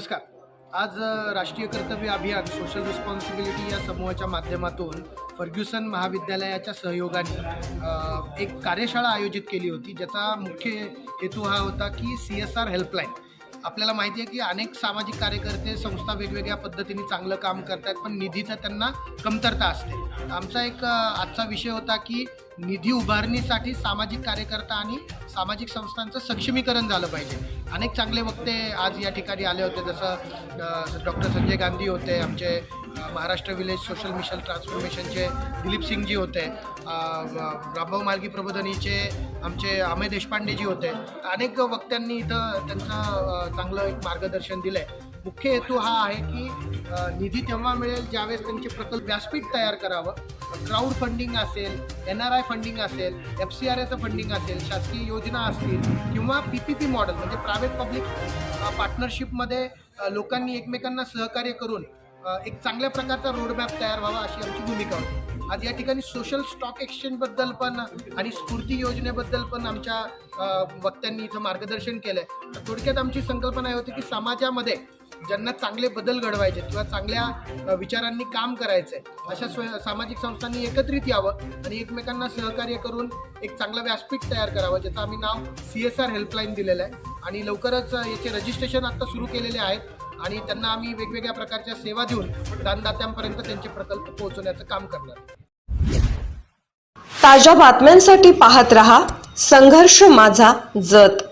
नमस्कार. आज राष्ट्रीय कर्तव्य अभियान सोशल रिस्पॉन्सिबिलिटी या समूहाच्या माध्यमातून फर्ग्युसन महाविद्यालयाच्या सहयोगाने एक कार्यशाळा आयोजित केली होती ज्याचा मुख्य हेतू हा होता की सी एस आर हेल्पलाईन आपल्याला माहिती आहे की अनेक सामाजिक कार्यकर्ते संस्था वेगवेगळ्या पद्धतीने चांगलं काम करतात पण निधीचं त्यांना कमतरता असते. आमचा एक आजचा विषय होता की निधी उभारणीसाठी सामाजिक कार्यकर्ता आणि सामाजिक संस्थांचं सक्षमीकरण झालं पाहिजे. अनेक चांगले वक्ते आज या ठिकाणी आले होते. जसं डॉक्टर संजय गांधी होते आमचे महाराष्ट्र विलेज सोशल मिशन ट्रान्सफॉर्मेशनचे दिलीप सिंगजी होते रामभाऊ मालगी प्रबोधनीचे आमचे अमय देशपांडेजी होते. अनेक वक्त्यांनी इथं त्यांचं चांगलं एक मार्गदर्शन दिलं आहे मुख्य हेतू हा आहे की निधी तेव्हा मिळेल ज्यावेळेस त्यांचे प्रकल्प व्यासपीठ तयार करावं. क्राऊड फंडिंग असेल एन आर आय फंडिंग असेल एफ सी आर एचं फंडिंग असेल शासकीय योजना असतील किंवा पी पी पी मॉडेल म्हणजे प्रायव्हेट पब्लिक पार्टनरशिपमध्ये लोकांनी एकमेकांना सहकार्य करून एक चांगल्या प्रकारचा रोडमॅप तयार व्हावा अशी आमची भूमिका होती. आज या ठिकाणी सोशल स्टॉक एक्सचेंजबद्दल पण आणि स्फूर्ती योजनेबद्दल पण आमच्या वक्त्यांनी इथं मार्गदर्शन केलं आहे तर थोडक्यात आमची संकल्पना ही होती की समाजामध्ये ज्यांना चांगले बदल घडवायचे किंवा चांगल्या विचारांनी काम करायचं आहे अशा स्वय सामाजिक संस्थांनी एकत्रित यावं आणि एकमेकांना सहकार्य करून एक चांगलं व्यासपीठ तयार करावं ज्याचं आम्ही नाव सी एस आर हेल्पलाईन दिलेलं आहे. आणि लवकरच याचे रजिस्ट्रेशन आत्ता सुरू केलेले आहेत आणि त्यांना आम्ही वेगवेगळ्या प्रकारच्या सेवा देऊन दानदात्यांपर्यंत त्यांचे प्रकल्प पोहोचवण्याचं काम करणार ताज्या बातम्यांसाठी पाहत रहा संघर्ष माझा जत.